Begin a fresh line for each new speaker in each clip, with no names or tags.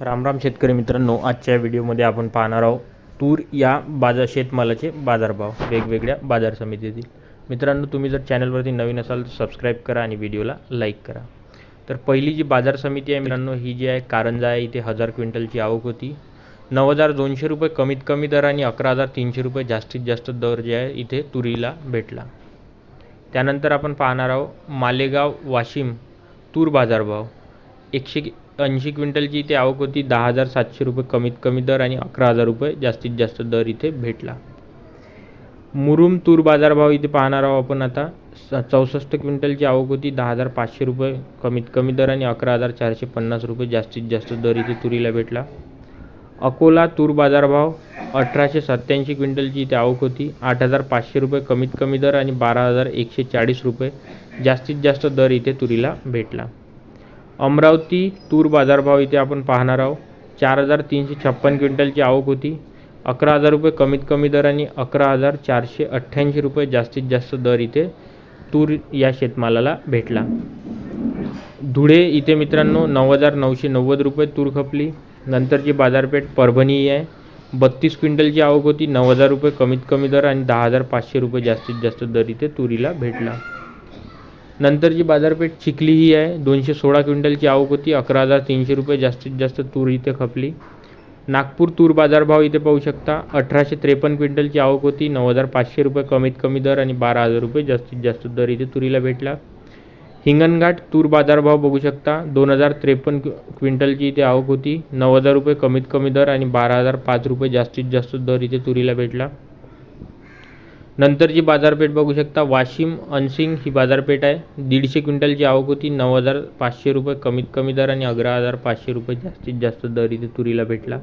रामराम शेतकरी मित्रांनो आजच्या व्हिडिओमध्ये आपण पाहणार आहोत तूर या बाजार शेतमालाचे बाजारभाव वेगवेगळ्या बाजार समितीतील. मित्रांनो तुम्ही जर चॅनलवरती नवीन असाल तर सबस्क्राईब करा आणि व्हिडिओला लाईक करा. तर पहिली जी बाजार समिती आहे मित्रांनो ही जी आहे कारंजा आहे इथे हजार क्विंटलची आवक होती. नऊ हजार दोनशे रुपये कमीत कमी दर आणि अकरा हजार तीनशे रुपये जास्तीत जास्त दर जे आहे इथे तुरीला भेटला. त्यानंतर आपण पाहणार आहोत मालेगाव वाशिम तूर बाजारभाव एकशे ऐंशी क्विंटलची इथे आवक होती. दहा हजार सातशे रुपये कमीत कमी दर आणि अकरा हजार रुपये जास्तीत जास्त दर इथे भेटला. मुरुम तूर बाजारभाव इथे पाहणार आहोत आपण आता. स चौसष्ट क्विंटलची आवक होती. दहा हजार पाचशे रुपये कमीत कमी दर आणि अकरा हजार चारशे पन्नास रुपये जास्तीत जास्त दर इथे तुरीला भेटला. अकोला तूर बाजारभाव अठराशे सत्त्याऐंशी क्विंटलची इथे आवक होती. आठ हजार पाचशे रुपये कमीत कमी दर आणि बारा हजार एकशे चाळीस रुपये जास्तीत जास्त दर इथे तुरीला भेटला. अमरावती तूर बाजारभाव इथे आपण पाहणार आहोत. चार हजार तीनशे छप्पन क्विंटलची आवक होती. अकरा हजार रुपये कमीत कमी दर आणि अकरा हजार चारशे अठ्ठ्याऐंशी रुपये जास्तीत जास्त दर इथे तूर या शेतमालाला भेटला. धुळे इथे मित्रांनो नऊ हजार नऊशे नव्वद रुपये तूर खपली. नंतरची बाजारपेठ परभणी ही आहे. बत्तीस क्विंटलची आवक होती. नऊ हजार रुपये कमीत कमी दर आणि दहा हजार पाचशे रुपये जास्तीत जास्त दर इथे तुरीला भेटला. नंतरची बाजारपेठ चिखली ही आहे. दोनशे सोळा क्विंटलची आवक होती. अकरा हजार तीनशे रुपये जास्तीत जास्त तूर इथे खपली. नागपूर तूर बाजारभाव इथे पाहू शकता. अठराशे त्रेपन्न क्विंटलची आवक होती. नऊ हजार पाचशे रुपये कमीत कमी दर आणि बारा हजार रुपये जास्तीत जास्त दर इथे तुरीला भेटला. हिंगणघाट तूर बाजारभाव बघू शकता. दोन हजार त्रेपन्न क्विंटलची इथे आवक होती. नऊ हजार रुपये कमीत कमी दर आणि बारा हजार पाच रुपये जास्तीत जास्त दर इथे तुरीला भेटला. नंतरची बाजारपेठ बघू शकता वाशिम अनसिंग ही बाजारपेठ आहे. दीडशे क्विंटलची आवक होती. नऊ हजार पाचशे रुपये कमीत कमी दर आणि अकरा हजार पाचशे रुपये जास्तीत जास्त दर इथे तुरीला भेटला.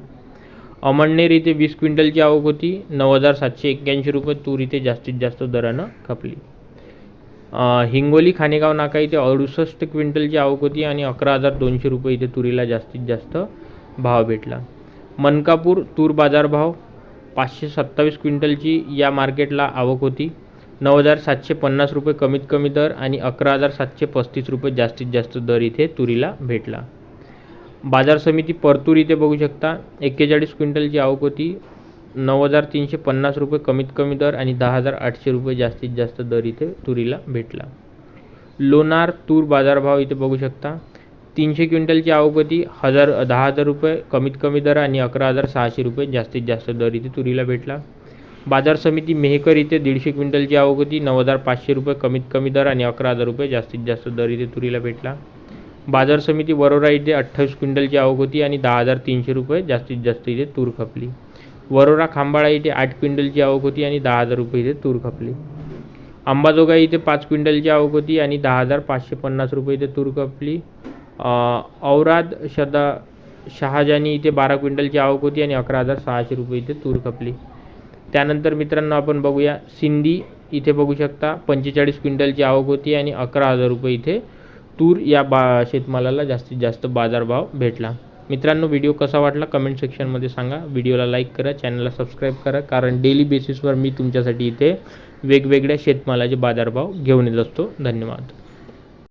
अमळनेर इथे वीस क्विंटलची आवक होती. नऊ हजार सातशे एक्क्याऐंशी रुपये तूर इथे जास्तीत जास्त दरानं खपली. हिंगोली खानेगाव नाका इथे अडुसष्ट क्विंटलची आवक होती आणि अकरा हजार दोनशे रुपये इथे तुरीला जास्तीत जास्त भाव भेटला. मनकापूर तूर बाजारभाव पाचशे सत्तावीस क्विंटलची या मार्केटला आवक होती. नऊ हजार सातशे पन्नास रुपये कमीत कमी दर आणि अकरा हजार सातशे पस्तीस रुपये जास्तीत जास्त दर इथे तुरीला भेटला. बाजार समिती परतूर इथे बघू शकता. एक्केचाळीस क्विंटलची आवक होती. नऊ हजार तीनशे पन्नास रुपये कमीत कमी दर आणि दहा हजार आठशे रुपये जास्तीत जास्त दर इथे तुरीला भेटला. लोणार तूर बाजारभाव इथे बघू शकता. तीनशे क्विंटलची आवक होती हजार दहा हजार रुपये कमीत कमी दर आणि अकरा हजार सहाशे रुपये जास्तीत जास्त दर इथे तुरीला भेटला. बाजार समिती मेहकर इथे दीडशे क्विंटलची आवक होती नऊ हजार पाचशे रुपये कमीत कमी दर आणि अकरा हजार रुपये जास्तीत जास्त दर इथे तुरीला भेटला. बाजार समिती वरोरा इथे अठ्ठावीस क्विंटलची आवक होती आणि दहा हजार तीनशे रुपये जास्तीत जास्त इथे तूर खपली. वरोरा खांबाळा इथे आठ क्विंटलची आवक होती आणि दहा हजार रुपये इथे तूर खपली. अंबाजोगाई इथे पाच क्विंटलची आवक होती आणि दहा हजार पाचशे पन्नास रुपये इथे तूर खपली. औराद शदा शहाजानी इथे बारा क्विंटलची आवक होती आणि अकरा हजार सहाशे रुपये इथे तूर खपली. त्यानंतर मित्रांनो आपण बघूया सिंधी इथे बघू शकता पंचेचाळीस क्विंटलची आवक होती आणि अकरा हजार रुपये इथे तूर या बा शेतमालाला जास्तीत जास्त बाजारभाव भेटला. मित्रांनो व्हिडिओ कसा वाटला कमेंट सेक्शनमध्ये सांगा. व्हिडिओला लाईक करा चॅनलला सबस्क्राईब करा कारण डेली बेसिसवर मी तुमच्यासाठी इथे वेगवेगळ्या शेतमालाचे बाजारभाव घेऊन येत असतो. धन्यवाद.